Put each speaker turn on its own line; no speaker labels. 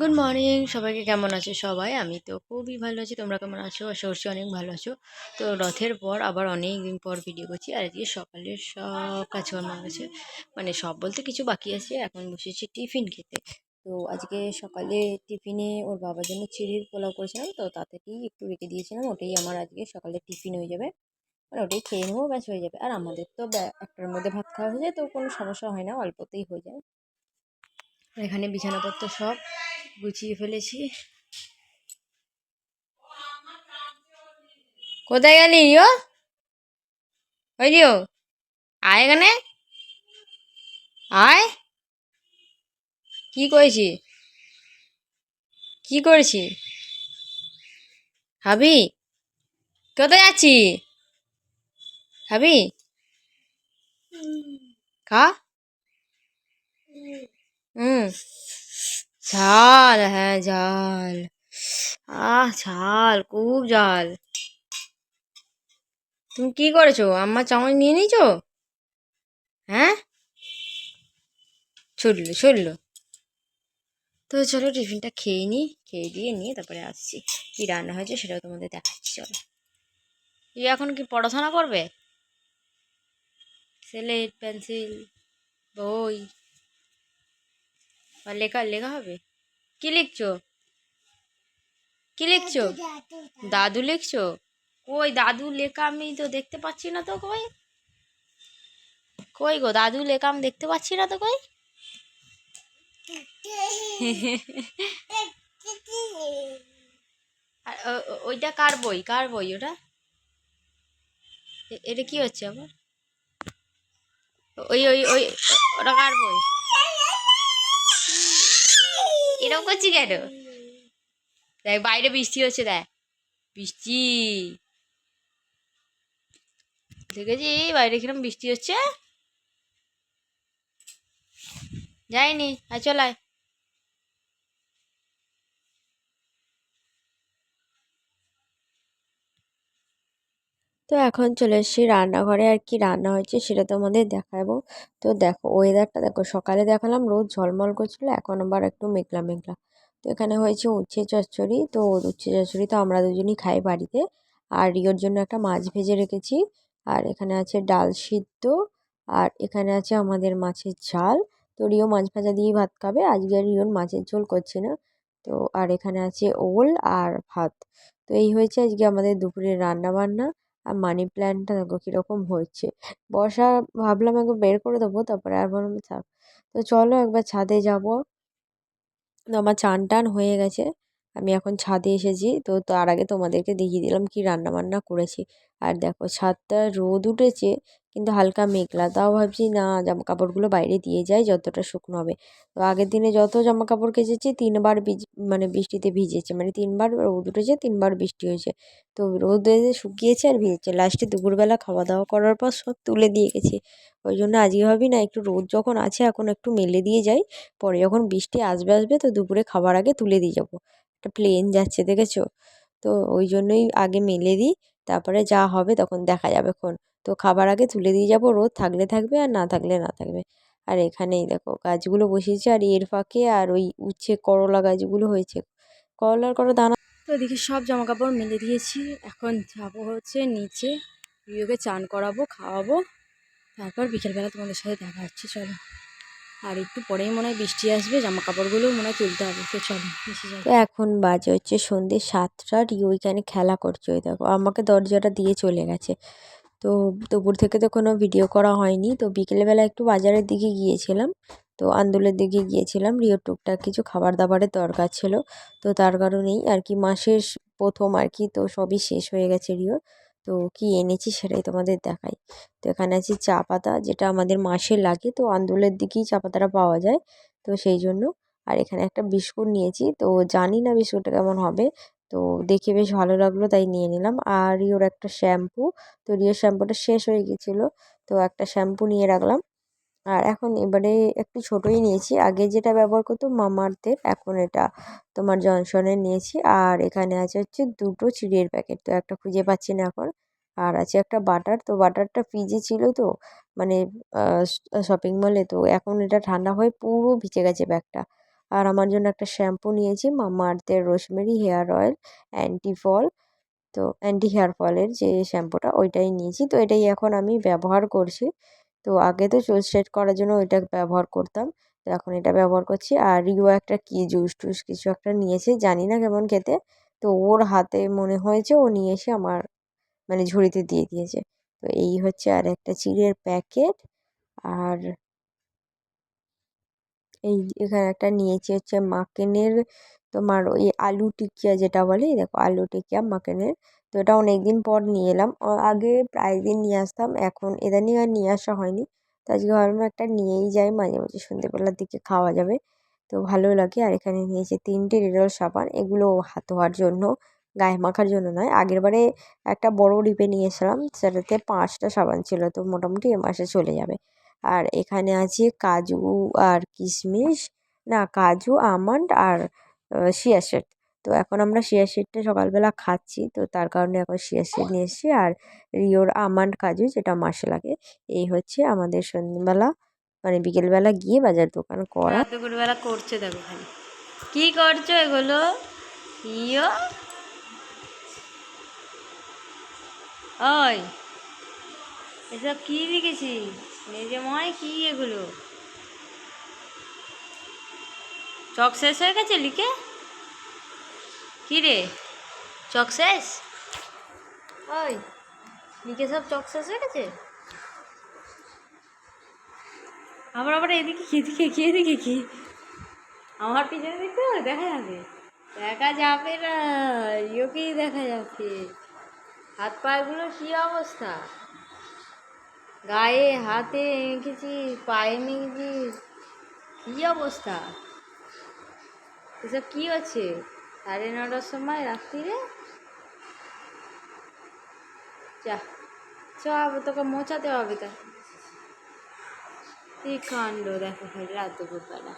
Good morning সবাইকে কেমন আছো সবাই? আমি তো খুবই ভালো আছি। তোমরা কেমন আছো? আশা করছি অনেক ভালো আছো। তো রথের পর আবার অনেক দিন পর ভিডিও করছি। আর আজকে সকালে সব কাজকর্ম গেছে মানে সব বলতে কিছু বাকি আছে। এখন বসেছি টিফিন খেতে। তো আজকে সকালে টিফিনে ওর বাবার জন্য চিড়ির পোলাও করেছিলাম। তো তাতেই একটু রেখে দিয়েছিলাম। ওটাই আমার আজকে সকালে টিফিন হয়ে যাবে। মানে ওটাই খেয়ে নেব, ব্যাস হয়ে যাবে। আর আমাদের তো একটার মধ্যে ভাত খাওয়া হয়ে যায়। তো কোনো সমস্যা হয় না, অল্পতেই হয়ে যায়। আর এখানে বিছানাপত্র সব গুছিয়ে ফেলেছি। কোথায় গেলি রিও ওই রিও আয় এখানে। আয়। কি করেছি? কি করেছি? হাবি, কোথায় যাচ্ছি? হাবি, খা। হুম। ঝাল হ্যাঁ ঝাল। আহ, ঝাল, খুব ঝাল। তুমি কি করেছ? আমার চামচ নিয়ে নিয়েছো? হ্যাঁ? ছুটলো ছুটলো। তো চলো টিফিনটা খেয়ে নিই খেয়ে দিয়ে নিয়ে তারপরে আসছি। কি রান্না হয়েছে সেটাও তোমাদের দেখাচ্ছি, চলো। তুই এখন কি পড়াশোনা করবে? স্লেট, পেন্সিল, বই? বা লেখা লেখা হবে? কি লিখছো? কি লিখছো? দাদু লিখছো? কই দাদু লেখা আমি তো দেখতে পাচ্ছি না তো কই। কই গো দাদু লেখা আমি দেখতে পাচ্ছি না তো কই। আর ওইটা কার বই? কার বই ওটা? এটা কি হচ্ছে আবার? ওই ওই ওই ওটা কার বই? এরকম করছি কেন? দেখ, বাইরে বৃষ্টি হচ্ছে, দেখ। বৃষ্টি। দেখেছি, বাইরে কিরম বৃষ্টি হচ্ছে। যাইনি আর চলায় তো এখন চলে এসেছি রান্নাঘরে। আর কি রান্না হয়েছে সেটা তোমাদের দেখাবো। তো দেখো ওয়েদারটা দেখো, সকালে দেখালাম রোদ ঝলমল করছিল, এখন আবার একটু মেঘলা মেঘলা। তো এখানে হয়েছে উচ্ছে চচ্চড়ি, তো উচ্ছে চচ্চড়ি তো আমরা দুজনই খাই বাড়িতে। আর রিওর জন্য একটা মাছ ভেজে রেখেছি। আর এখানে আছে ডাল সিদ্ধ, আর এখানে আছে আমাদের মাছের ঝাল। তো রিও মাছ ভাজা দিয়েই ভাত খাবে, আজকে রিওর মাছের ঝোল করছি না। তো আর এখানে আছে ওল আর ভাত। তো এই হয়েছে আজকে আমাদের দুপুরের রান্না বান্না আর মানি প্ল্যান্টটা দেখো কীরকম হচ্ছে বর্ষা ভাবলাম একবার বের করে দেবো, তারপরে আর বললাম থাক। তো চলো একবার ছাদে যাব। তো আমার চান টান হয়ে গেছে, আমি এখন ছাদে এসেছি। তো তার আগে তোমাদেরকে দেখিয়ে দিলাম কি রান্না বান্না করেছি। আর দেখো ছাদটা রোদ উঠেছে কিন্তু হালকা মেঘলা। তাও ভাবছি, না জামা কাপড়গুলো বাইরে দিয়ে যাই, যতটা শুকনো হবে। তো আগের দিনে যত জামা কাপড় কেচেছি, তিনবার মানে বৃষ্টিতে ভিজেছে। মানে তিনবার রোদ উঠেছে, তিনবার বৃষ্টি হয়েছে। তো রোদে শুকিয়েছে আর ভিজেছে। লাস্টে দুপুরবেলা খাওয়া দাওয়া করার পর সব তুলে দিয়ে গেছি। ওই জন্য আজকে ভাবি, না, একটু রোদ যখন আছে, এখন একটু মেলে দিয়ে যাই। পরে যখন বৃষ্টি আসবে আসবে, তো দুপুরে খাবার আগে তুলে দিয়ে যাব। একটা প্লেন যাচ্ছে, দেখেছ? তো ওই জন্যই আগে মেলে দিই। তারপরে যা হবে তখন দেখা যাবে খন তো খাবার আগে তুলে দিয়ে যাব, রোদ থাকলে থাকবে আর না থাকলে না থাকবে। আর এখানেই দেখো গাছগুলো বসিয়েছে আর এর ফাঁকে আর ওই উচ্ছে করলা গাছগুলো হয়েছে। করলার করা দানা তো এদিকে সব জামা কাপড় মেলে দিয়েছি। এখন যাব হচ্ছে নিচে রিওকে চান করাবো, খাওয়াবো। তারপর বিকেলবেলা তোমাদের সাথে দেখা হচ্ছে, চলো। আর একটু পরেই মনে হয় বৃষ্টি আসবে জামা কাপড়গুলো মনে হয় তুলতে হবে। তো চলো তো এখন বাজে হচ্ছে সন্ধ্যে সাতটা, রিও ওইখানে খেলা করছে ওই দেখো। আমাকে দরজাটা দিয়ে চলে গেছে। তো দুপুর থেকে তো কোনো ভিডিও করা হয়নি। তো বিকেলবেলা একটু বাজারের দিকে গিয়েছিলাম। তো আন্দোলের দিকে গিয়েছিলাম। রিওর টুকটাক কিছু খাবার দাবারের দরকার ছিল। তো তার কারণেই আর কি মাসের প্রথম আর কি, তো সবই শেষ হয়ে গেছে রিওর। তো কি এনেছি সেটাই তোমাদের দেখাই। তো এখানে আছে চা পাতা, যেটা আমাদের মাসে লাগে, তো আন্দোলের দিকেই চা পাতাটা পাওয়া যায়, তো সেই জন্য। আর এখানে একটা বিস্কুট নিয়েছি, তো জানি না বিস্কুটটা কেমন হবে, তো দেখে বেশ ভালো লাগল, তাই নিয়ে নিলাম। আর ইওর একটা শ্যাম্পু, তো রিওর শ্যাম্পুটা শেষ হয়ে গিয়েছিল তো একটা শ্যাম্পু নিয়ে রাখলাম। আর এখন এবারে একটু ছোটোই নিয়েছি। আগে যেটা ব্যবহার করতো মামাআর্থের, এখন এটা তোমার জনসনের নিয়েছি। আর এখানে আছে হচ্ছে দুটো চিড়ের প্যাকেট, তো একটা খুঁজে পাচ্ছি না এখন। আর আছে একটা বাটার, তো বাটারটা ফ্রিজে ছিল তো মানে শপিং মলে তো এখন এটা ঠান্ডা হয়ে পুরো ভিজে গেছে ব্যাগটা। আর আমার জন্য একটা শ্যাম্পু নিয়েছি মামা আর্থের rosemary hair oil anti fall তো অ্যান্টি হেয়ার ফলের যে শ্যাম্পুটা ওইটাই নিয়েছি। তো এটাই এখন আমি ব্যবহার করছি। তো আগে তো চুল স্ট্রেট করার জন্য ওইটা ব্যবহার করতাম। তো এখন এটা ব্যবহার করছি। আর রিও একটা কি জুস টুস কিছু একটা নিয়েছে, জানি না কেমন খেতে। তো ওর হাতে মনে হয়েছে ও নিয়ে এসে আমার মানে ঝুড়িতে দিয়ে দিয়েছে। তো এই হচ্ছে আর একটা চিড়ের প্যাকেট। আর এই এখানে একটা নিয়েছি হচ্ছে মাকেনের তোমার ওই আলু টিকিয়া যেটা বলে দেখো আলু টিকিয়া মাকেনের। এটা অনেক দিন পর নিয়ে এলাম। আগে প্রায় দিন নিয়ে আসতাম, এখন ইদানিং আর নিয়ে আসা হয়নি। তো আজকে ভাবলাম একটা নিয়েই যাই, মাঝে মাঝে সন্ধ্যেবেলার দিকে খাওয়া যাবে। তো ভালো লাগে, আর এখানে নিয়েছি তিনটে ডেটল সাবান। এগুলো হাত ধোয়ার জন্য, গায়ে মাখার জন্য নয়। আগের বারে একটা বড় ডিপে নিয়ে এসেছিলাম, সেটাতে পাঁচটা সাবান ছিল। তো মোটামুটি এ মাসে চলে যাবে। আর এখানে আছে কাজু আর কিশমিশ, না, কাজু, আমন্ড আর শিয়া সিড তো এখন আমরা শিয়া সিডটা সকালবেলা খাচ্ছি। তো তার কারণে এখন শিয়া সিড নিয়ে এসেছি। আর রিওর আমান্ড কাজু যেটা মাসে লাগে, এই হচ্ছে আমাদের সন্ধ্যেবেলা মানে বিকেলবেলা গিয়ে বাজার দোকান করা।
দুপুরবেলা করছে দেখো খালি। কি করছ এগুলো? ইয়ো ওই, এসব কি লিখেছি মেজেময়, কি এগুলো? চক শেষ হয়ে গেছে লিখে কি রে? চক শেষ? ওই লিখে সব চক শেষ হয়ে গেছে? আমার আবার এদিকে কি এদিকে কি এদিকে কি? আমার পিছনে দেখতে হবে? দেখা যাবে। দেখা যাবে না। ইয়োকেই দেখা যাচ্ছে হাত পায়েগুলো কী অবস্থা? গায়ে হাতে এঁকেছি পায়ে মেখেছি কী অবস্থা? এসব কী হচ্ছে? সাড়ে নটার সময় রাত্রিরে? যা আবার তোকে মোচাতে হবে তা। কি কাণ্ড দেখো রাত দুপুরবেলা